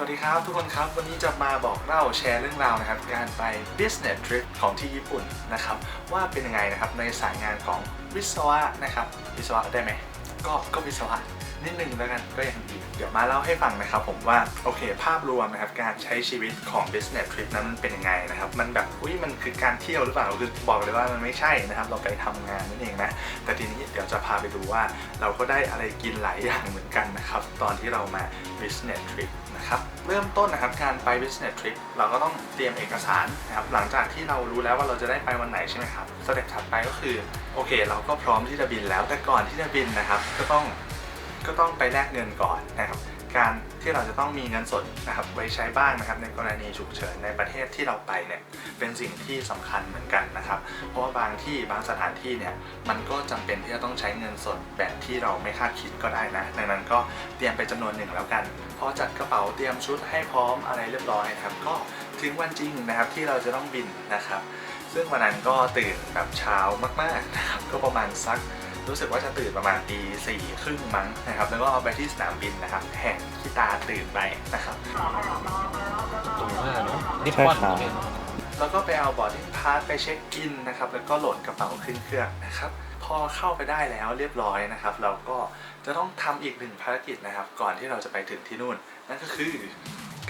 สวัสดีครับทุกคนครับ วันนี้จะมาบอกเล่าแชร์เรื่องราวนะครับ การไป business trip ของที่ญี่ปุ่นนะครับ ว่าเป็นยังไงนะครับในสายงานของวิศวะนะครับ วิศวะได้ไหมก็ก็วิศวะนิดนึงแล้วกันก็ยังดีเดี๋ยวมาเล่าให้ฟังนะครับผมว่าโอเคภาพรวมนะครับการใช้ชีวิตของ business trip นั้นมันเป็นยังไงนะครับมันแบบอุ้ยมันคือการเที่ยวหรือเปล่าคือบอกเลยว่ามันไม่ใช่นะครับเราไปทำงานนั่นเองนะแต่ทีนี้เดี๋ยวจะพาไปดูว่าเราก็ได้อะไรกินหลายอย่างเหมือนกันนะครับตอนที่เรามา business trip นะครับเริ่มต้นนะครับการไป business trip เราก็ต้องเตรียมเอกสารนะครับหลังจากที่เรารู้แล้วว่าเราจะได้ไปวันไหนใช่ไหมครับสเต็ปถัดไปก็คือโอเค เราก็พร้อมที่จะบินแล้วแต่ก่อนที่จะบินนะครับ ก็ต้องก็ต้องไปแลกเงินก่อนนะครับการ ที่เราจะต้องมีเงินสดนะครับไว้ใช้บ้างนะครับ ในกรณีฉุกเฉินในประเทศที่เราไปเนี่ยเป็นสิ่งที่สำคัญเหมือนกันนะครับ เพราะว่าบางที่บางสถานที่เนี่ยมันก็จำเป็นที่จะต้องใช้เงินสดแบบที่เราไม่คาดคิดก็ได้นะ ดังนั้นก็เตรียมไปจำนวนหนึ่งแล้วกันพอจัดกระเป๋าเตรียมชุดให้พร้อมอะไรเรียบร้อยนะครับ ก็ถึงวันจริงนะครับที่เราจะต้องบินนะครับ ซึ่งวันนั้นก็ตื่นแบบเช้ามากๆนะครับก็ประมาณสัก รู้สึกว่าจะตื่นประมาณตีสี่ครึ่งมั้งนะครับ แล้วก็เอาไปที่สนามบินนะครับ แห่งที่ตาตื่นไปนะครับตรงมากเนาะนี่ใช่ควันครับเลยแล้วก็ไปเอาบอร์ดดิ้งพาสไปเช็คอินนะครับ แล้วก็โหลดกระเป๋าขึ้นเครื่องนะครับ พอเข้าไปได้แล้วเรียบร้อยนะครับ เราก็จะต้องทำอีกหนึ่งภารกิจนะครับ ก่อนที่เราจะไปถึงที่นู่น นั่นก็คือ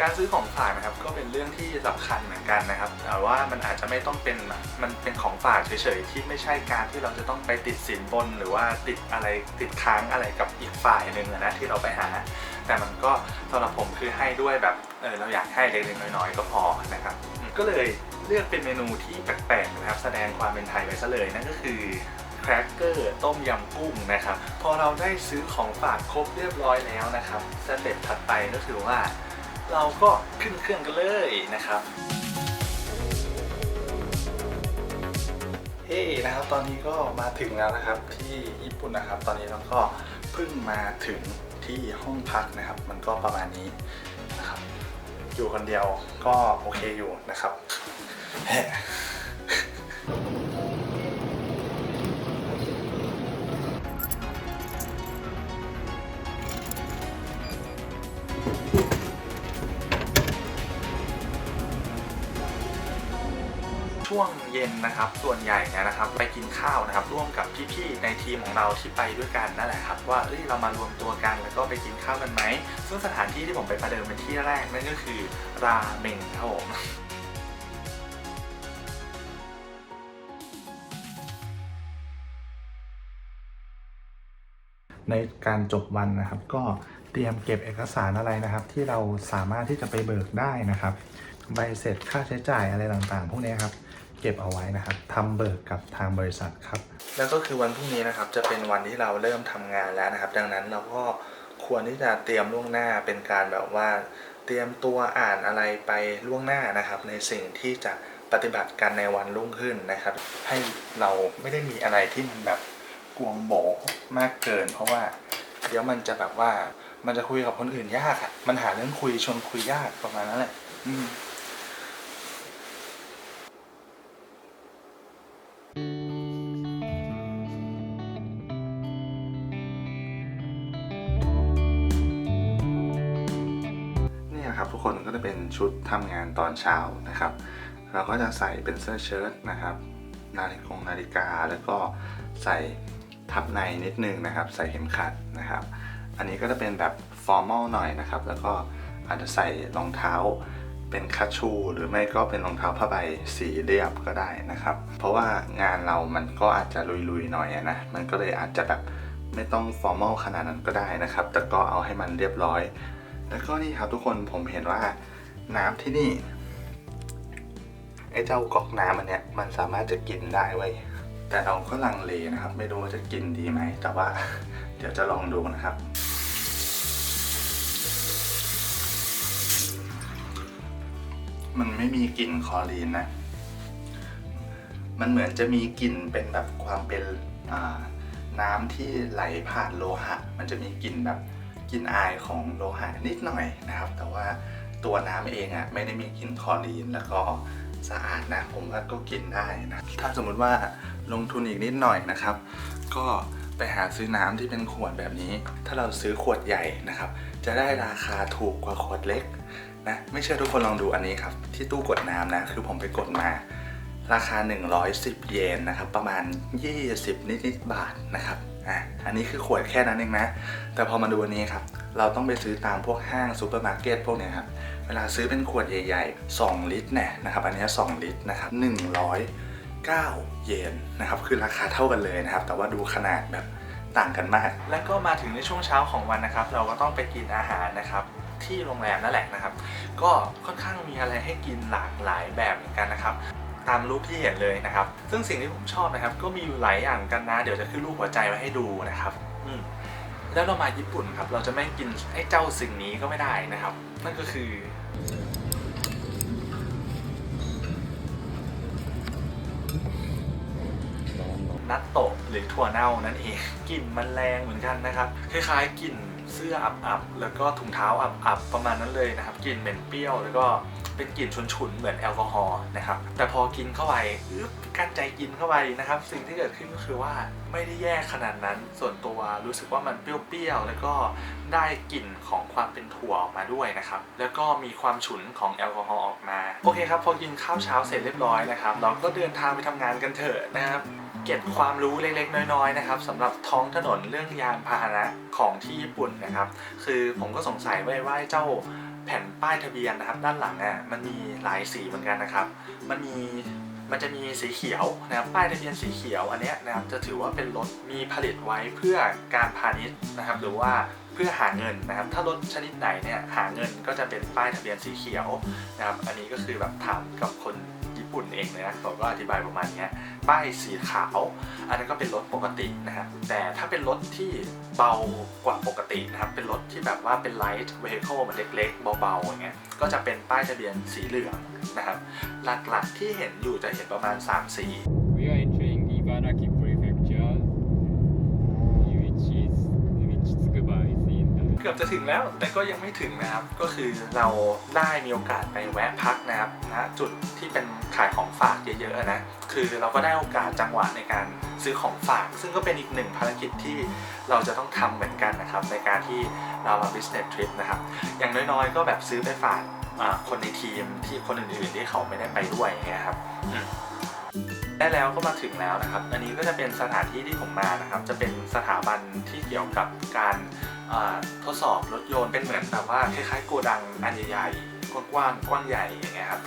การซื้อของฝากนะครับก็เป็นเรื่องที่สำคัญเหมือนกันนะครับแต่ว่ามันอาจจะไม่ต้องเป็นมันเป็นของฝากเฉยๆที่ไม่ใช่การที่เราจะต้องไปติดสินบน หรือว่าติดอะไรติดค้างอะไรกับอีกฝ่ายหนึ่งนะที่เราไปหา แต่มันก็สำหรับผมคือให้ด้วยแบบเออเราอยากให้เล็กๆน้อยๆก็พอนะครับ ก็เลยเลือกเป็นเมนูที่แปลกๆนะครับแสดงความเป็นไทยไปซะเลยนั่นก็คือแครกเกอร์ต้มยำกุ้งนะครับ พอเราได้ซื้อของฝากครบเรียบร้อยแล้วนะครับสเต็ปถัดไปก็คือว่า เราก็ขึ้นเครื่องกันเลยนะครับเฮ้นะครับตอนนี้ก็มาถึงแล้วนะครับที่ญี่ปุ่นนะครับ ตอนนี้เราก็เพิ่งมาถึงที่ห้องพักนะครับ มันก็ประมาณนี้นะครับ อยู่คนเดียวก็โอเคอยู่นะครับ วงเย็นนะครับ ส่วนใหญ่เนี่ยนะครับไปกินข้าวนะครับ ร่วมกับพี่ๆในทีมของเราที่ไปด้วยกันนั่นแหละครับว่าเอ้ยเรามารวมตัวกันแล้วก็ไปกินข้าวกันไหมซึ่งสถานที่ที่ผมไปประเดิมเป็นที่แรกนั่นก็คือราเมงครับผมในการจบวันนะครับ ก็เตรียมเก็บเอกสารอะไรนะครับ ที่เราสามารถที่จะไปเบิกได้นะครับ ใบเสร็จค่าใช้จ่ายอะไรต่างๆ พวกนี้ครับ เก็บเอาไว้นะครับทำเบิกกับทางบริษัทครับ แล้วก็คือวันพรุ่งนี้นะครับจะเป็นวันที่เราเริ่มทำงานแล้วนะครับ ดังนั้นเราก็ควรที่จะเตรียมล่วงหน้าเป็นการแบบว่าเตรียมตัวอ่านอะไรไปล่วงหน้านะครับ ในสิ่งที่จะปฏิบัติกันในวันรุ่งขึ้นนะครับ ให้เราไม่ได้มีอะไรที่มันแบบกวงโบมากเกิน เพราะว่าเดี๋ยวมันจะแบบว่ามันจะคุยกับคนอื่นยากอะมันหาเรื่องคุยชวนคุยยากประมาณนั้นแหละ อืม ชุดทำงานตอนเช้านะครับ เราก็จะใส่เป็นเสื้อเชิ้ตนะครับ นาฬิกานาฬิกาแล้วก็ใส่ทับในนิดนึงนะครับ ใส่เข็มขัดนะครับ อันนี้ก็จะเป็นแบบฟอร์มอลหน่อยนะครับ แล้วก็อาจจะใส่รองเท้าเป็นคัชชู หรือไม่ก็เป็นรองเท้าผ้าใบสีเรียบก็ได้นะครับ เพราะว่างานเรามันก็อาจจะลุยๆหน่อยนะ มันก็เลยอาจจะแบบไม่ต้องฟอร์มอลขนาดนั้นก็ได้นะครับ แต่ก็เอาให้มันเรียบร้อย แล้วก็นี่ครับทุกคนผมเห็นว่า น้ำที่นี่ไอ้เจ้าก๊อกน้ำอันเนี้ยมันสามารถจะกินได้ไว้ยแต่เราก็ลังเลนะครับ ไม่รู้ว่าจะกินดีไหม แต่ว่าเดี๋ยวจะลองดูนะครับ มันไม่มีกลิ่นคอรีนนะ มันเหมือนจะมีกลิ่นเป็นแบบความเป็นน้ำที่ไหลผ่านโลหะ มันจะมีกลิ่นแบบกลิ่นอายของโลหะนิดหน่อยนะครับ แต่ว่า ตัวน้ำเองอะ่ะไม่ได้มีกลิ่นคลอรีนแล้วก็สะอาดนะ ผมว่าก็กินได้นะถ้าสมมุติว่าลงทุนอีกนิดหน่อยนะครับ ก็ไปหาซื้อน้ำที่เป็นขวดแบบนี้ ถ้าเราซื้อขวดใหญ่นะครับ จะได้ราคาถูกกว่าขวดเล็กนะไม่เชื่อทุกคนลองดูอันนี้ครับ ที่ตู้กดน้ำนะ คือผมไปกดมา ราคา 110 เยนนะครับ ประมาณ 20 นิดๆบาทนะครับ อะอันนี้คือขวดแค่นั้นเองนะ แต่พอมาดูอันนี้ครับ เราต้องไปซื้อตามพวกห้างซูเปอร์มาร์เก็ตพวกเนี้ยครับ เวลาซื้อเป็นขวดใหญ่ๆ 2 ลิตรเนี่ยนะครับ อันนี้ 2 ลิตรนะครับ109 เยนนะครับ คือราคาเท่ากันเลยนะครับ แต่ว่าดูขนาดแบบต่างกันมาก แล้วก็มาถึงในช่วงเช้าของวันนะครับ เราก็ต้องไปกินอาหารนะครับที่โรงแรมนั่นแหละนะครับ ก็ค่อนข้างมีอะไรให้กินหลากหลายแบบเหมือนกันนะครับ ตามรูปที่เห็นเลยนะครับ ซึ่งสิ่งที่ผมชอบนะครับ ก็มีอยู่หลายอย่างกันนะ เดี๋ยวจะขึ้นรูปหัวใจไว้ให้ดูนะครับอืแล้วเรามาญี่ปุ่นครับ เราจะไม่กินไอ้เจ้าสิ่งนี้ก็ไม่ได้นะครับ นั่นก็คือนัตโตะหรือถั่วเน่านั่นเองกลิ่นมันแรงเหมือนกันนะครับคล้ายๆกลิ่นเสื้ออับๆแล้วก็ถุงเท้าอับๆประมาณนั้นเลยนะครับกลิ่นเหม็นเปรี้ยวแล้วก็ เป็นกลิ่นฉุนๆเหมือนแอลกอฮอล์นะครับ แต่พอกินเข้าไปอึ๊บกั้นใจกินเข้าไปนะครับ สิ่งที่เกิดขึ้นก็คือว่าไม่ได้แย่ขนาดนั้น ส่วนตัวรู้สึกว่ามันเปรี้ยวๆ แล้วก็ได้กลิ่นของความเป็นถั่วออกมาด้วยนะครับ แล้วก็มีความฉุนของแอลกอฮอล์ออกมา โอเคครับ พอกินข้าวเช้าเสร็จเรียบร้อยนะครับ เราก็เดินทางไปทำงานกันเถอะนะครับเก็บความรู้เล็กๆ น้อยๆนะครับสำหรับท้องถนนเรื่องยานพาหนะของที่ญี่ปุ่นนะครับ คือผมก็สงสัยไว้ว่าเจ้า แผ่นป้ายทะเบียนนะครับด้านหลังอะมันมีหลายสีเหมือนกันนะครับ มันมีมันจะมีสีเขียวนะครับป้ายทะเบียนสีเขียวอันนี้นะครับจะถือว่าเป็นรถมีผลิตไว้เพื่อการพาณิชย์นะครับ หรือว่าเพื่อหาเงินนะครับ ถ้ารถชนิดไหนเนี่ยหาเงินก็จะเป็นป้ายทะเบียนสีเขียวนะครับ อันนี้ก็คือแบบถามกับคน ญี่ปุ่นเองเลยนะเขาก็อธิบายประมาณนี้ป้ายสีขาว อันนั้นก็เป็นรถปกตินะครับแต่ถ้าเป็นรถที่เบากว่าปกตินะครับ เป็นรถที่แบบว่าเป็น light vehicle มันเล็กๆ เบาๆอย่างเงี้ยก็จะเป็นป้ายทะเบียนสีเหลืองนะครับ หลักๆที่เห็นอยู่จะเห็นประมาณ 3 สี กือบจะถึงแล้ว แต่ก็ยังไม่ถึงนะครับ ก็คือเราได้มีโอกาสไปแวะพักนะครับณจุดที่เป็นขายของฝากเยอะๆนะ คือเราก็ได้โอกาสจังหวะในการซื้อของฝาก ซึ่งก็เป็นอีกหนึ่งภารกิจที่เราจะต้องทำเหมือนกันนะครับ ในการที่เรามา business trip นะครับ อย่างน้อยๆ ก็แบบซื้อไปฝากคนในทีมที่คนอื่นๆที่เขาไม่ได้ไปด้วยอย่างเงี้ยครับได้แล้วก็มาถึงแล้วนะครับ อันนี้ก็จะเป็นสถานที่ที่ผมมานะครับ จะเป็นสถาบันที่เกี่ยวกับการ ทดสอบรถยนต์เป็นเหมือนแบบว่าคล้ายๆโกดังอันใหญ่ๆกว้างๆกว้างใหญ่อย่างเงี้ยครับ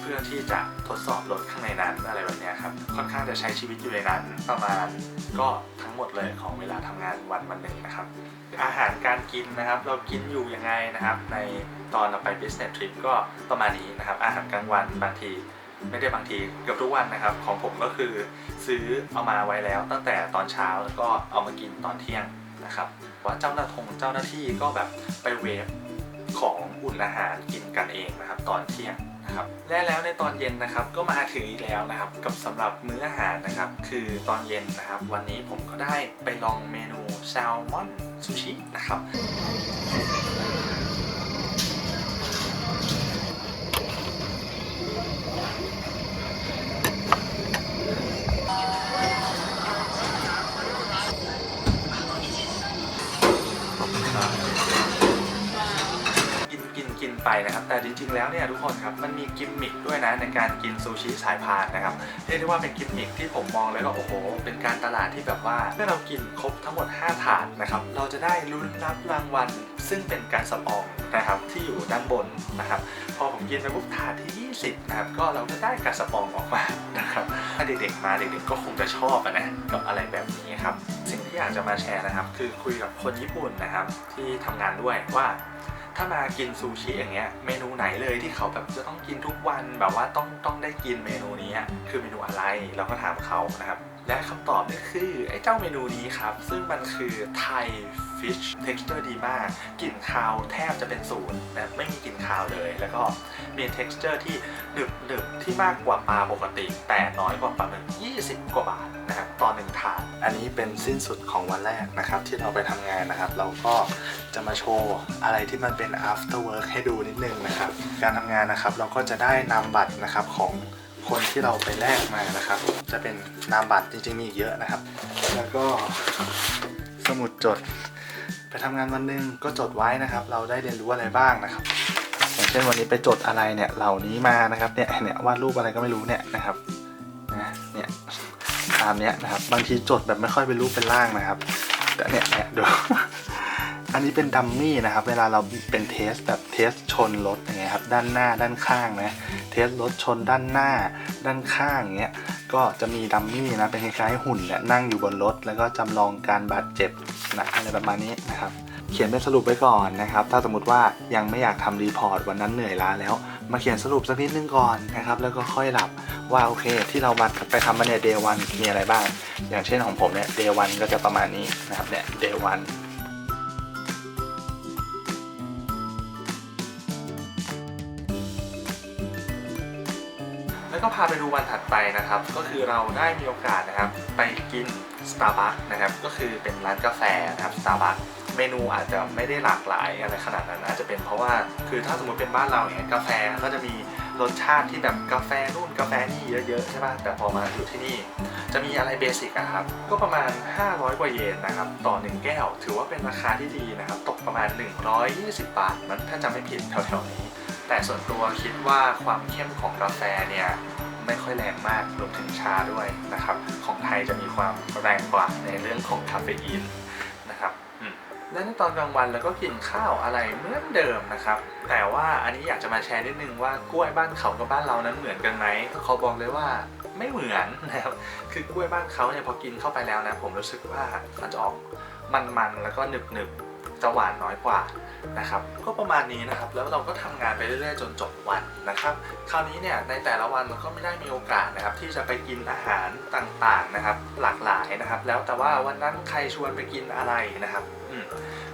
เพื่อที่จะทดสอบรถข้างในนั้นอะไรแบบเนี้ยครับค่อนข้างจะใช้ชีวิตอยู่ในนั้นประมาณก็ทั้งหมดเลยของเวลาทำงานวันวันหนึ่งนะครับ อาหารการกินนะครับ เรากินอยู่ยังไงนะครับ ในตอนเราไป business trip ก็ประมาณนี้นะครับ อาหารกลางวันบางทีไม่ได้บางทีเกือบทุกวันนะครับ ของผมก็คือซื้อเอามาไว้แล้วตั้งแต่ตอนเช้าแล้วก็เอามากินตอนเที่ยง นะครับว่าเจ้าหน้าทงเจ้าหน้าที่ก็แบบไปเวฟของอุ่นอาหารกินกันเองนะครับ ตอนเที่ยงนะครับและแล้วในตอนเย็นนะครับก็มาถึงอีกแล้วนะครับ กับสำหรับมื้ออาหารนะครับ คือตอนเย็นนะครับ วันนี้ผมก็ได้ไปลองเมนูแซลมอนซูชินะครับ นกินไปนะครับ แต่จริงๆ แล้วเนี่ยทุกคนครับ มันมีกิมมิคด้วยนะในการกินซูชิสายพานนะครับ เรียกได้ว่าเป็นกิมมิคที่ผมมองแล้วก็โอ้โห เป็นการตลาดที่แบบว่าเมื่อเรากินครบทั้งหมด 5 ถาดนะครับ เราจะได้ลุ้นรับรางวัล ซึ่งเป็นการสปองนะครับที่อยู่ด้านบนนะครับ พอผมกินไปปุ๊บถาดที่ 20นะครับ ก็เราก็ได้การสปองออกมานะครับถ้าเด็กๆมาเด็กๆก็คงจะชอบอะนะกับอะไรแบบนี้ครับสิ่งที่อยากจะมาแชร์นะครับ คือคุยกับคนญี่ปุ่นนะครับ ที่ทำงานด้วยว่า ถ้ามากินซูชิอย่างเงี้ยเมนูไหนเลยที่เขาแบบจะต้องกินทุกวันแบบว่าต้องต้องได้กินเมนูนี้คือเมนูอะไรเราก็ถามเขานะครับ และคำตอบนี่คือไอ้เจ้าเมนูนี้ครับ ซึ่งมันคือไทยฟิช texture ดีมากกลิ่นคาวแทบจะเป็นศูนย์นะไม่มีกลิ่นคาวเลย แล้วก็มี texture ที่หนึบหนึบที่มากกว่าปลาปกติ แต่น้อยกว่าปลาหมึก20 กว่าบาทนะครับต่อหนึ่งถาด อันนี้เป็นสิ้นสุดของวันแรกนะครับ ที่เราไปทำงานนะครับ เราก็จะมาโชว์อะไรที่มันเป็น after work ให้ดูนิดนึงนะครับ การทำงานนะครับเราก็จะได้นำบัตรนะครับของ คนที่เราไปแลกมานะครับ จะเป็นนามบัตรจริงๆมีเยอะนะครับ แล้วก็สมุดจด ไปทำงานวันหนึงก็จดไว้นะครับ เราได้เรียนรู้อะไรบ้างนะครับอย่างเช่นวันนี้ไปจดอะไรเนี่ยเหล่านี้มานะครับเนี่ยเนี่ยวาดรูปอะไรก็ไม่รู้เนี่ยนะครับนะเนี่ยตามเนี้ยนะครับ บางทีจดแบบไม่ค่อยเป็นรูปเป็นร่างนะครับแต่เนี่ยเนี่ยดู อันนี้เป็นดัมมี่นะครับ เวลาเราเป็นเทสแบบเทสชนรถอย่างเงี้ยครับด้านหน้าด้านข้างนะเทสรถชนด้านหน้า ด้านข้างอย่างเงี้ยก็จะมีดัมมี่นะเป็นคล้ายๆหุ่นเนี่ยนั่งอยู่บนรถ แล้วก็จำลองการบาดเจ็บนะอะไรประมาณนี้นะครับเขียนเป็นสรุปไว้ก่อนนะครับ ถ้าสมมติว่ายังไม่อยากทำรีพอร์ตวันนั้นเหนื่อยล้าแล้ว มาเขียนสรุปสักนิดนึงก่อนนะครับ แล้วก็ค่อยหลับว่าโอเคที่เรามาไปทำมาเนี่ยเดย์วันมีอะไรบ้าง อย่างเช่นของผมเนี่ยเดย์วันก็จะประมาณนี้นะครับเนี่ยเดย์วัน ก็พาไปดูวันถัดไปนะครับ ก็คือเราได้มีโอกาสนะครับ ไปกิน Starbucks นะครับ ก็คือเป็นร้านกาแฟนะครับ Starbucks เมนูอาจจะไม่ได้หลากหลายอะไรขนาดนั้นอาจจะเป็นเพราะว่าคือถ้าสมมติเป็นบ้านเราเนี่ยกาแฟก็จะมีรสชาติที่แบบกาแฟนู่นกาแฟนี่เยอะๆใช่ป่ะแต่พอมาอยู่ที่นี่ จะมีอะไรเบสิกอะครับก็ประมาณ 500 กว่าเยนนะครับต่อ 1 แก้ว ถือว่าเป็นราคาที่ดีนะครับ ตกประมาณ 120 บาทมันถ้าจำไม่ผิดแถวๆนี้ แต่ส่วนตัวคิดว่าความเข้มของกาแฟเนี่ยไม่ค่อยแรงมากรวมถึงชาด้วยนะครับ ของไทยจะมีความแรงกว่าในเรื่องของคาเฟอีนนะครับและในตอนกลางวันเราก็กินข้าวอะไรเหมือนเดิมนะครับ แต่ว่าอันนี้อยากจะมาแชร์นิดนึงว่ากล้วยบ้านเขากับบ้านเรานั้นเหมือนกันไหมเขาบอกเลยว่าไม่เหมือนนะครับคือกล้วยบ้านเขาเนี่ยพอกินเข้าไปแล้วนะ ผมรู้สึกว่ามันจะออกมันๆแล้วก็หนึบๆ จะหวานน้อยกว่านะครับก็ประมาณนี้นะครับแล้วเราก็ทำงานไปเรื่อยๆจนจบวันนะครับคราวนี้เนี่ยในแต่ละวันมันก็ไม่ได้มีโอกาสนะครับที่จะไปกินอาหารต่างๆนะครับหลากหลายนะครับ แล้วแต่ว่าวันนั้นใครชวนไปกินอะไรนะครับอืม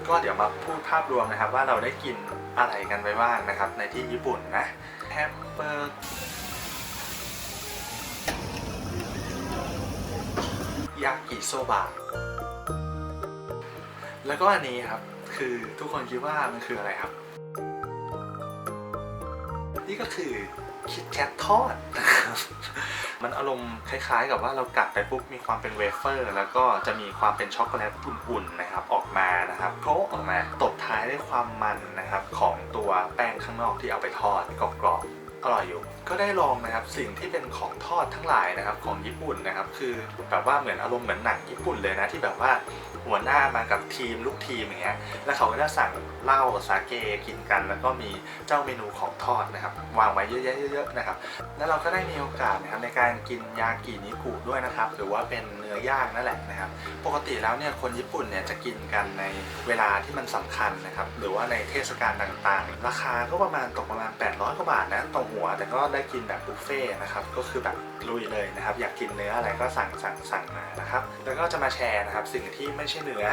ก็เดี๋ยวมาพูดภาพรวมนะครับ ว่าเราได้กินอะไรกันไปบ้างนะครับ ในที่ญี่ปุ่นนะแฮมเบอร์ยากิโซบะแล้วก็อันนี้ครับ คือทุกคนคิดว่ามันคืออะไรครับ นี่ก็คือคิดแคททอดนะครับมันอารมณ์คล้ายๆ กับว่าเรากัดไปปุ๊บมีความเป็นเวเฟอร์ แล้วก็จะมีความเป็นช็อกโกแลตอุ่นๆนะครับ ออกมานะครับโคออกมาตบท้ายด้วยความมันนะครับของตัวแป้งข้างนอกที่เอาไปทอดกรอบๆอร่อยอยู่ ก็ได้ลองนะครับสิ่งที่เป็นของทอดทั้งหลายนะครับของญี่ปุ่นนะครับ คือแบบว่าเหมือนอารมณ์เหมือนหนังญี่ปุ่นเลยนะที่แบบว่าหัวหน้ามากับทีมลูกทีมอย่างเงี้ย แล้วเขาก็จะสั่งเหล้าสาเกกินกัน แล้วก็มีเจ้าเมนูของทอดนะครับ วางไว้เยอะๆเยอะๆนะครับ แล้วเราก็ได้มีโอกาสนะครับในการกินยากินิกุด้วยนะครับ หรือว่าเป็นเนื้อย่างนั่นแหละนะครับ ปกติแล้วเนี่ยคนญี่ปุ่นเนี่ยจะกินกันในเวลาที่มันสำคัญนะครับ หรือว่าในเทศกาลต่างๆ ราคาก็ประมาณตกประมาณ 800กว่าบาทนะต่อหัว แต่ก็ได้กินแบบบุฟเฟ่นะครับ ก็คือแบบลุยเลยนะครับ อยากกินเนื้ออะไรก็สั่งสั่งสั่งมานะครับ แล้วก็จะมาแชร์นะครับสิ่งที่ไม่ใช่เนื้อ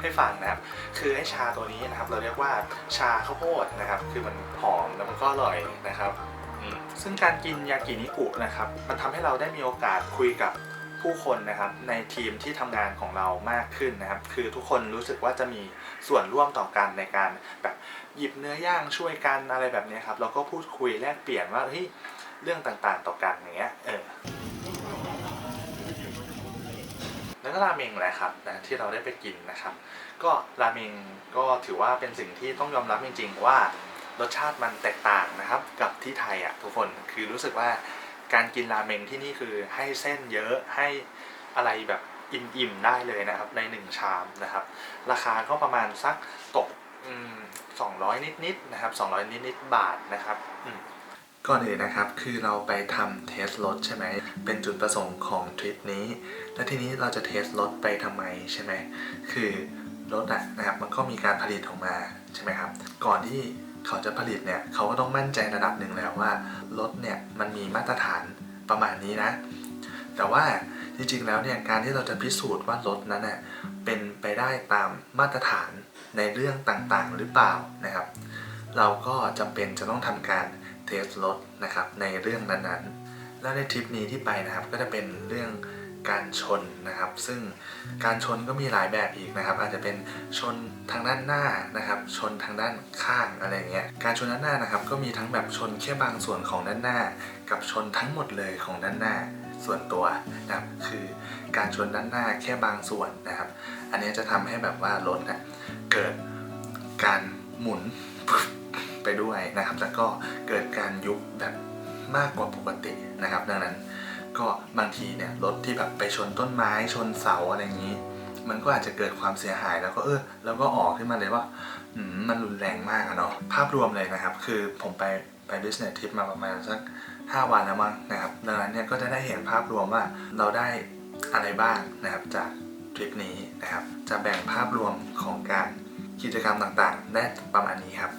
ให้ฟังนะครับคือไอ้ชาตัวนี้นะครับ เราเรียกว่าชาข้าวโพดนะครับ คือมันหอมแล้วมันก็อร่อยนะครับ ซึ่งการกินยากินิกุนะครับ มันทำให้เราได้มีโอกาสคุยกับผู้คนนะครับในทีมที่ทำงานของเรามากขึ้นนะครับ คือทุกคนรู้สึกว่าจะมีส่วนร่วมต่อกันในการแบบหยิบเนื้อย่างช่วยกันอะไรแบบนี้ครับแล้วก็พูดคุยแลกเปลี่ยนว่าเฮ้ยเรื่องต่างๆต่อกันอย่างเงี้ยเออ แล้วก็ราเมงแหละครับนะที่เราได้ไปกินนะครับ ก็ราเมงก็ถือว่าเป็นสิ่งที่ต้องยอมรับจริง ๆ ว่ารสชาติมันแตกต่างนะครับ กับที่ไทยอะทุกคนคือรู้สึกว่าการกินราเมงที่นี่คือให้เส้นเยอะให้อะไรแบบอิ่มๆได้เลยนะครับ ในหนึ่งชามนะครับ ราคาก็ประมาณสักตกสองร้อยนิดๆนะครับสองร้อยนิดๆบาทนะครับก่อนอื่นนะครับคือเราไปทำเทสรถใช่ไหมเป็นจุดประสงค์ของทริปนี้ และทีนี้เราจะเทสรถไปทำไมใช่ไหมคือรถอะนะครับมันก็มีการผลิตออกมาใช่ไหมครับ ก่อนที่เขาจะผลิตเนี่ยเขาก็ต้องมั่นใจระดับหนึ่งแล้วว่ารถเนี่ยมันมีมาตรฐานประมาณนี้นะ แต่ว่าจริงๆแล้วเนี่ยการที่เราจะพิสูจน์ว่ารถนั้นเน่ะเป็นไปได้ตามมาตรฐานในเรื่องต่างๆ หรือเปล่านะครับ เราก็จำเป็นจะต้องทำการเทสรถนะครับในเรื่องนั้นๆ แล้วในทริปนี้ที่ไปนะครับก็จะเป็นเรื่อง การชนนะครับ ซึ่งการชนก็มีหลายแบบอีกนะครับ อาจจะเป็นชนทางด้านหน้านะครับ ชนทางด้านข้างอะไรเงี้ยการชนด้านหน้านะครับ ก็มีทั้งแบบชนแค่บางส่วนของด้านหน้า กับชนทั้งหมดเลยของด้านหน้าส่วนตัวนะครับคือการชนด้านหน้าแค่บางส่วนนะครับ อันนี้จะทำให้แบบว่ารถเนี่ยเกิดการหมุนไปด้วยนะครับ แล้วก็เกิดการยุบแบบมากกว่าปกตินะครับ ดังนั้น ก็บางทีเนี่ยรถที่แบบไปชนต้นไม้ชนเสาอะไรอย่างนี้ มันก็อาจจะเกิดความเสียหายแล้วก็เออแล้วก็ออกขึ้นมาเลยว่ามมันรุนแรงมากอะเนาะภาพรวมเลยนะครับ คือผมไปไป business trip มาประมาณสัก 5 วันแล้วมั้งนะครับดังนั้นเนี่ยก็จะได้เห็นภาพรวมว่าเราได้อะไรบ้างนะครับจากทริปนี้นะครับ จะแบ่งภาพรวมของการกิจกรรมต่างๆ ได้ประมาณนี้ครับ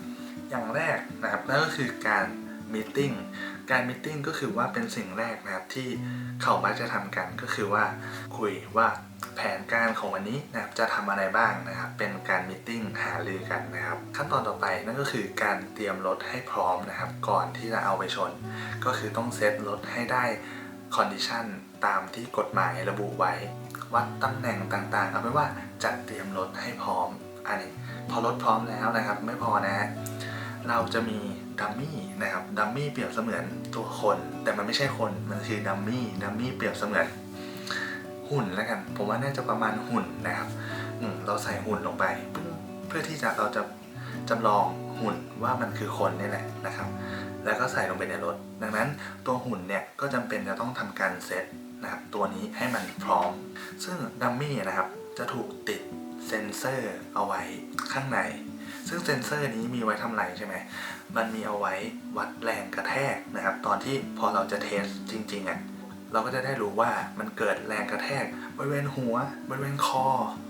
อย่างแรกนะครับนั่นก็คือการมีติ้ง การมีติ้งก็คือว่าเป็นสิ่งแรกนะครับที่เขามักจะทำกันก็คือว่าคุยว่าแผนการของวันนี้นะครับจะทำอะไรบ้างนะครับ เป็นการมีติ้งหารือกันนะครับ ขั้นตอนต่อไปนั่นก็คือการเตรียมรถให้พร้อมนะครับ ก่อนที่จะเอาไปชน ก็คือต้องเซตรถให้ได้คอนดิชันตามที่กฎหมายระบุไว้ วัดตำแหน่งต่างๆ เอาเป็นว่าจัดเตรียมรถให้พร้อมอันนี้พอรถพร้อมแล้วนะครับ ไม่พอนะฮะเราจะมี ดัมมี่นะครับดัมมี่เปรียบเสมือนตัวคน แต่มันไม่ใช่คนมันคือดัมมี่ดัมมี่เปรียบเสมือนหุ่นแล้วกัน ผมว่าน่าจะประมาณหุ่นนะครับอืเราใส่หุ่นลงไป เพื่อที่จะเราจะจำลองหุ่นว่ามันคือคนนี่แหละนะครับ แล้วก็ใส่ลงไปในรถ ดังนั้นตัวหุ่นเนี่ยก็จำเป็นจะต้องทำการเซตนะครับตัวนี้ให้มันพร้อม ซึ่งดัมมี่นะครับจะถูกติดเซ็นเซอร์เอาไว้ข้างใน ซึ่งเซนเซอร์นี้มีไว้ทำอะไรใช่ไหม มันมีเอาไว้วัดแรงกระแทกนะครับ ตอนที่พอเราจะเทสจริงๆอะเราก็จะได้รู้ว่ามันเกิดแรงกระแทกบริเวณหัวบริเวณคอ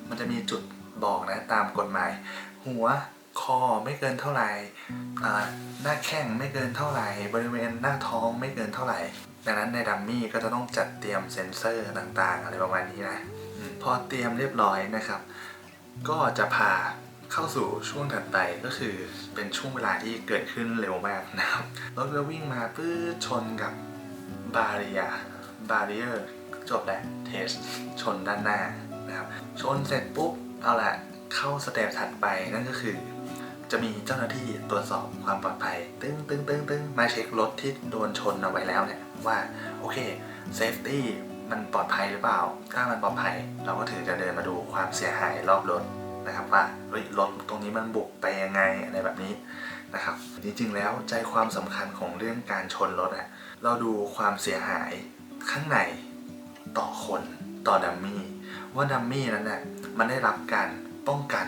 มันจะมีจุดบอกนะตามกฎหมาย หัวคอไม่เกินเท่าไหร่หน้าแข้งไม่เกินเท่าไหร่ บริเวณหน้าท้องไม่เกินเท่าไหร่ ดังนั้นในดัมมี่ก็จะต้องจัดเตรียมเซ็นเซอร์ต่างๆ อะไรประมาณนี้นะพอเตรียมเรียบร้อยนะครับ ก็จะพา เข้าสู่ช่วงถัดไปก็คือเป็นช่วงเวลาที่เกิดขึ้นเร็วมากนะครับรถก็วิ่งมาปื้ดชนกับบาเรียบาเรียร์จบแล้วเทสชนด้านหน้านะครับชนเสร็จปุ๊บเอาละเข้าสเต็ปถัดไปนั่นก็คือ จะมีเจ้าหน้าที่ตรวจสอบความปลอดภัย ตึ้งตึ้งตึ้งตึ้งมาเช็ครถที่โดนชนเอาไว้แล้วเนี่ยว่าโอเคเซฟตี้มันปลอดภัยหรือเปล่า ถ้ามันปลอดภัย เราก็ถึงจะเดินมาดูความเสียหายรอบรถ นะครับว่าเฮ้ยรถตรงนี้มันบุกไปยังไงอะไรแบบนี้นะครับจริงๆแล้วใจความสำคัญของเรื่องการชนรถอะเราดูความเสียหายข้างในต่อคนต่อดัมมี่ว่าดัมมี่นั้นน่ะมันได้รับการป้องกัน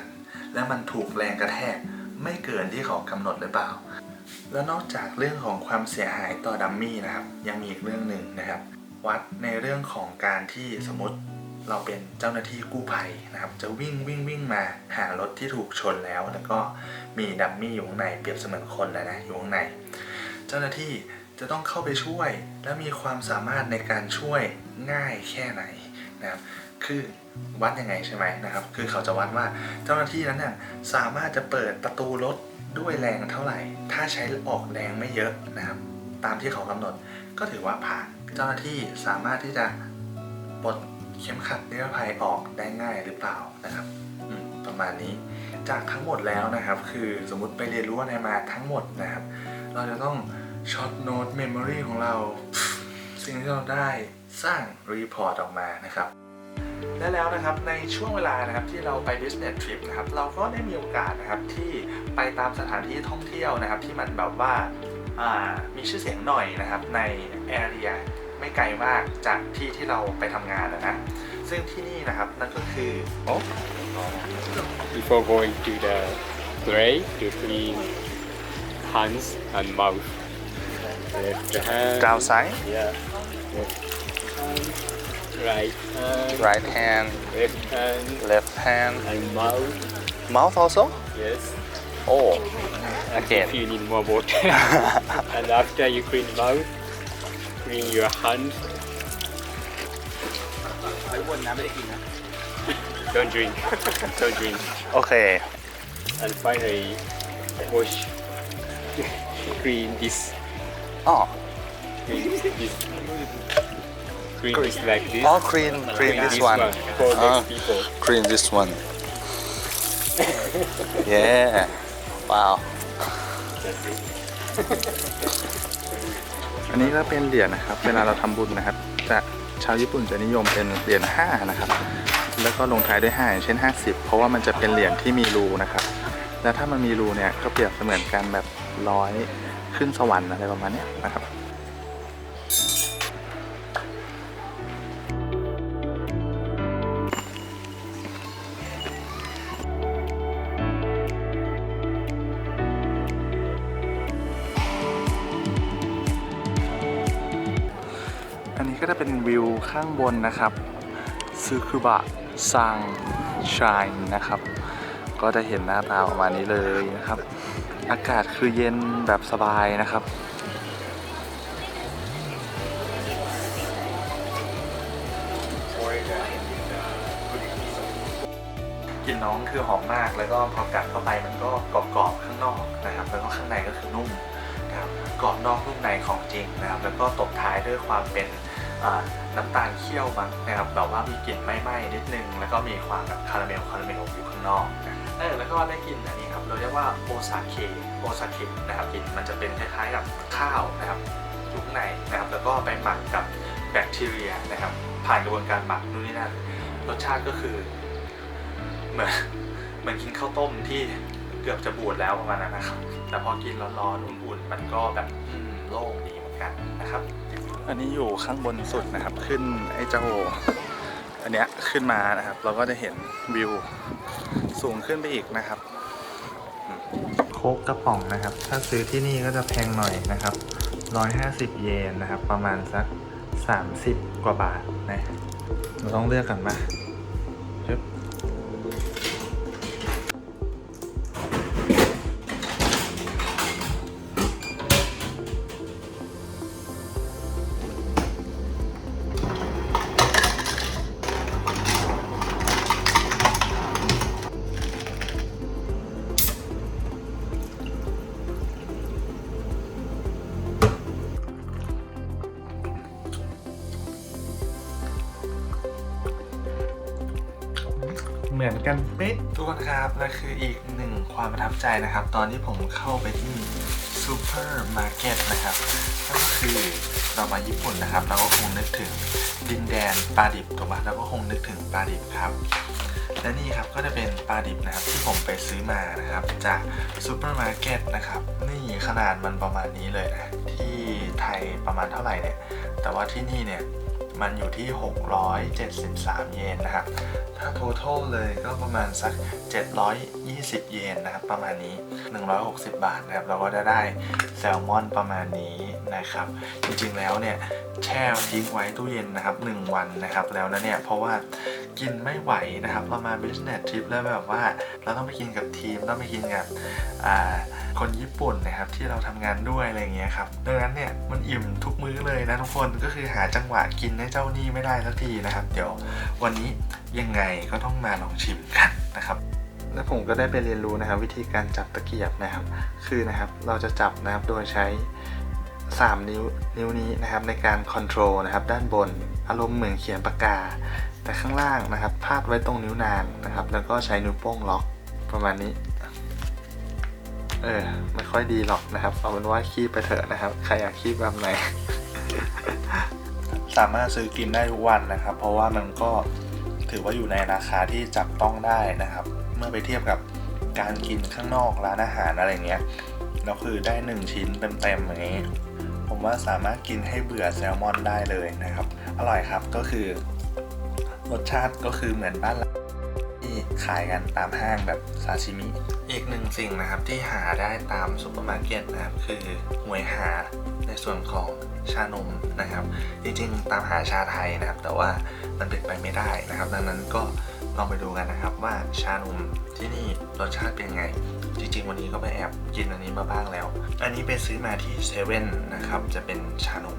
และมันถูกแรงกระแทกไม่เกินที่เขากำหนดหรือเปล่า แล้วนอกจากเรื่องของความเสียหายต่อดัมมี่นะครับ ยังมีอีกเรื่องหนึ่งนะครับ วัดในเรื่องของการที่สมมติ เราเป็นเจ้าหน้าที่กู้ภัยนะครับ จะวิ่งวิ่งวิ่งมาหารถที่ถูกชนแล้ว แล้วก็มีดัมมี่อยู่ข้างในเปรียบเสมือนคนเลยนะอยู่ข้างใน เจ้าหน้าที่จะต้องเข้าไปช่วย และมีความสามารถในการช่วยง่ายแค่ไหนนะครับ คือวัดยังไงใช่ไหมนะครับ คือเขาจะวัดว่าเจ้าหน้าที่นั้นน่ะสามารถจะเปิดประตูรถด้วยแรงเท่าไหร่ ถ้าใช้ออกแรงไม่เยอะนะครับ ตามที่เขากำหนด ก็ถือว่าผ่าน เจ้าหน้าที่สามารถที่จะปลด เข็มขัดนิรภัยออกได้ง่ายหรือเปล่านะครับประมาณนี้จากทั้งหมดแล้วนะครับ คือสมมุติไปเรียนรู้อะไรมาทั้งหมดนะครับ เราจะต้องช็อตโน้ตเมมโมรีของเราสิ่งที่เราได้สร้างรีพอร์ตออกมานะครับและแล้วนะครับในช่วงเวลานะครับที่เราไป business trip นะครับเราก็ได้มีโอกาสนะครับที่ไปตามสถานที่ท่องเที่ยวนะครับ ที่มันแบบว่าอ่ามีชื่อเสียงหน่อยนะครับในแอเรีย ไม่ไกลมากจากที่ที่เราไปทำงานนะนะ ซึ่งที่นี่นะครับนั่นก็คือ Oh. Before going to the tray, to clean hands and mouth. Left hand. ดาวซ้าย Yeah. Left hand. Right hand. right hand Left hand. left hand And mouth. mouth also Yes. oh And Again. If you need more water. and after you clean mouth, between your hand. Don't drink. Don't drink. Okay. And finally, wash. Clean this. Oh. Clean this. Clean, this like this. Oh, clean, clean, clean this, this, one. one for uh, people. Clean this one. yeah. Wow. อันนี้ก็เป็นเหรียญนะครับ เวลาเราทำบุญนะครับ จะชาวญี่ปุ่นจะนิยมเป็นเหรียญ5นะครับ แล้วก็ลงท้ายด้วย5อย่างเช่น 50 เพราะว่ามันจะเป็นเหรียญที่มีรูนะครับ แล้วถ้ามันมีรูเนี่ยก็เปรียบเสมือนการแบบร้อยขึ้นสวรรค์อะไรประมาณนี้นะครับ เป็นวิวข้างบนนะครับซึคุบะซังชายนะครับ ก็จะเห็นหน้าตาประมาณนี้เลยนะครับ อากาศคือเย็นแบบสบายนะครับกลิ่นน้องคือหอมมากแล้วก็พอกัดเข้าไปมันก็กรอบๆข้างนอกนะครับ แล้วก็ข้างในก็คือนุ่มนะครับกรอบนอกนุ่มในของจริงนะครับ แล้วก็ตบท้ายด้วยความเป็น น้ำตาลเคี่ยวมั้งนะครับแบบว่ามีกลิ่นไหม้ๆนิดนึง แล้วก็มีความแบบคาราเมลคาราเมลอยู่ข้างนอกนะเออแล้วก็ได้กินอันนี้ครับเราเรียกว่าโอซาเคโอซาเคนะครับกินมันจะเป็นคล้ายๆกับข้าวนะครับยู่ข้งในนะครับ แล้วก็ไปหมักกับแบคทีเรียนะครับ ผ่านกระบวนการหมักนู่นนี่นั่นรสชาติก็คือเหมือนเหมือนกินข้าวต้มที่เกือบจะบูดแล้วประมาณนั้นนะครับ แต่พอกินร้อนๆอุ่นๆมันก็แบบอืมโล่งดีเหมือนกันนะครับ อันนี้อยู่ข้างบนสุดนะครับ ขึ้นไอ้เจ้าอันเนี้ยขึ้นมานะครับ เราก็จะเห็นวิวสูงขึ้นไปอีกนะครับ โคกกระป๋องนะครับ ถ้าซื้อที่นี่ก็จะแพงหน่อยนะครับ 150 เยนนะครับ ประมาณสัก 30 กว่าบาทนะเราต้องเลือกกันมา และคืออีกหนึ่งความประทับใจนะครับ ตอนที่ผมเข้าไปที่ซูเปอร์มาร์เก็ตนะครับก็คือเรามาญี่ปุ่นนะครับ เราก็คงนึกถึงดินแดนปลาดิบถูกปะเราก็คงนึกถึงปลาดิบครับ และนี่ครับก็จะเป็นปลาดิบนะครับที่ผมไปซื้อมานะครับจากซูเปอร์มาร์เก็ตนะครับนี่ขนาดมันประมาณนี้เลยนะที่ไทยประมาณเท่าไหร่เนี่ยแต่ว่าที่นี่เนี่ย มันอยู่ที่ 673 เยนนะครับ ถ้า total เลยก็ประมาณสัก 720 เยนนะครับ ประมาณนี้ 160 บาทนะครับ เราก็จะได้แซลมอนประมาณนี้นะครับ จริงๆแล้วเนี่ยแช่ทิ้งไว้ตู้เย็นนะครับ 1 วันนะครับ แล้วนะเนี่ย เพราะว่ากินไม่ไหวนะครับ เรามา business trip แล้วแบบว่าเราต้องไปกินกับทีม ต้องไปกินกับอ่า คนญี่ปุ่นนะครับที่เราทำงานด้วยอะไรอย่างเงี้ยครับดังนั้นเนี่ยมันอิ่มทุกมื้อเลยนะทุกคนก็คือหาจังหวะกินให้เจ้านี่ไม่ได้สักทีนะครับ เดี๋ยววันนี้ยังไงก็ต้องมาลองชิมกันนะครับและผมก็ได้ไปเรียนรู้นะครับ วิธีการจับตะเกียบนะครับ คือนะครับเราจะจับนะครับโดยใช้ 3 นิ้วนิ้วนี้นะครับในการคอนโทรลนะครับด้านบนอารมณ์เหมือนเขียนปากกา แต่ข้างล่างนะครับพาดไว้ตรงนิ้วนางนะครับ แล้วก็ใช้นิ้วโป้งล็อกประมาณนี้ เออไม่ค่อยดีหรอกนะครับเอาเป็นว่าคีบไปเถอะนะครับใครอยากคีบแบบไหน สามารถซื้อกินได้ทุกวันนะครับ เพราะว่ามันก็ถือว่าอยู่ในราคาที่จับต้องได้นะครับ เมื่อไปเทียบกับการกินข้างนอกร้านอาหารอะไรเงี้ยแล้วคือได้ 1 ชิ้นเต็มๆอย่างนี้ ผมว่าสามารถกินให้เบื่อแซลมอนได้เลยนะครับ อร่อยครับก็คือ รสชาติก็คือเหมือนบ้านเราที่ขายกันตามห้างแบบซาชิมิ อีกหนึ่งสิ่งนะครับที่หาได้ตามซูเปอร์มาร์เก็ตนะครับคือหวยหาในส่วนของชานมนะครับ จริงๆ ตามหาชาไทยนะครับ แต่ว่ามันเป็นไปไม่ได้นะครับ ดังนั้นก็ลองไปดูกันนะครับว่าชานมที่นี่รสชาติเป็นไง จริงๆ วันนี้ก็ไปแอบกินอันนี้มาบ้างแล้ว อันนี้ไปซื้อมาที่เซเว่นนะครับจะเป็นชานม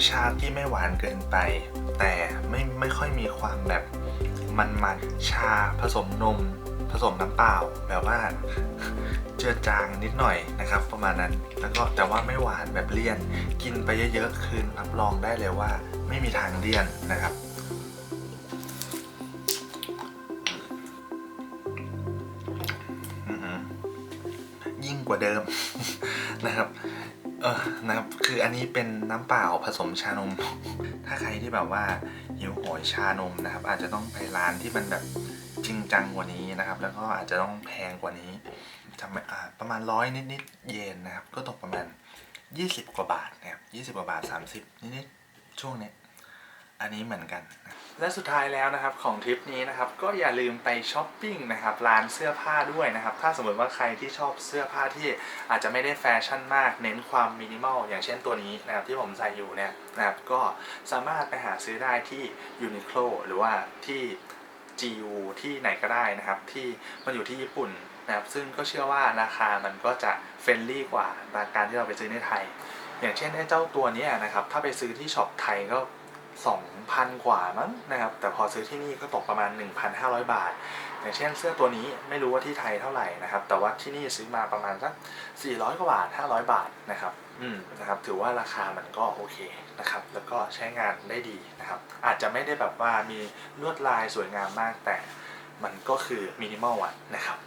ือชาที่ไม่หวานเกินไป แต่ไม่ไม่ค่อยมีความแบบมันมันๆชาผสมนม ผสมน้ำเปล่าแบบว่าเจือจางนิดหน่อยนะครับ ประมาณนั้นแล้วก็แต่ว่าไม่หวานแบบเลี่ยน กินไปเยอะๆคือรับรองได้เลยว่า ไม่มีทางเลี่ยนนะครับยิ่งกว่าเดิมนะครับ นะครับคืออันนี้เป็นน้ำเปล่าผสมชานม ถ้าใครที่แบบว่าหิวโหยชานมนะครับ อาจจะต้องไปร้านที่มันแบบจริงจังกว่านี้นะครับ แล้วก็อาจจะต้องแพงกว่านี้ทำไม่อ่าประมาณร้อยนิดๆเยนนะครับ ก็ตกประมาณ 20 กว่าบาทนะครับ20 กว่าบาท 30 นิดๆช่วงเนี้ย อันนี้เหมือนกัน และสุดท้ายแล้วนะครับของทริปนี้นะครับก็อย่าลืมไปช้อปปิ้งนะครับร้านเสื้อผ้าด้วยนะครับ ถ้าสมมติว่าใครที่ชอบเสื้อผ้าที่อาจจะไม่ได้แฟชั่นมาก เน้นความมินิมอลอย่างเช่นตัวนี้นะครับที่ผมใส่อยู่เนี่ยนะครับก็สามารถไปหาซื้อได้ที่ Uniqlo หรือว่าที่ GU ที่ไหนก็ได้นะครับ ที่มันอยู่ที่ญี่ปุ่นนะครับซึ่งก็เชื่อว่าราคามันก็จะเฟรนลี่กว่าการที่เราไปซื้อในไทย อย่างเช่นไอ้เจ้าตัวนี้นะครับถ้าไปซื้อที่ช็อปไทยก็ 2,000 กว่ามั้งนะครับแต่พอซื้อที่นี่ก็ตกประมาณ 1,500 บาท อย่างเช่นเสื้อตัวนี้ไม่รู้ว่าที่ไทยเท่าไหร่นะครับแต่ว่าที่นี่ซื้อมาประมาณสัก400 กว่าบาท 500 บาทนะครับอืมนะครับถือว่าราคามันก็โอเคนะครับแล้วก็ใช้งานได้ดีนะครับอาจจะไม่ได้แบบว่ามีลวดลายสวยงามมากแต่มันก็คือมินิมอลอะนะครับ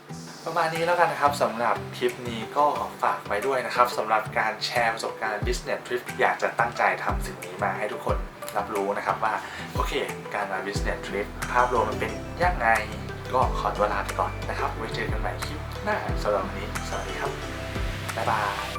ประมาณนี้แล้วกันนะครับสำหรับคลิปนี้ก็ฝากไว้ด้วยนะครับสำหรับการแชร์ประสบการณ์ business trip อยากจะตั้งใจทำสิ่งนี้มาให้ทุกคน รับรู้นะครับว่า โอเค การมา business trip ภาพรวมมันเป็นยังไงก็ขอตัวลาไปก่อนนะครับ ไว้เจอกันใหม่คลิปหน้าสำหรับวันนี้ สวัสดีครับ บ๊ายบาย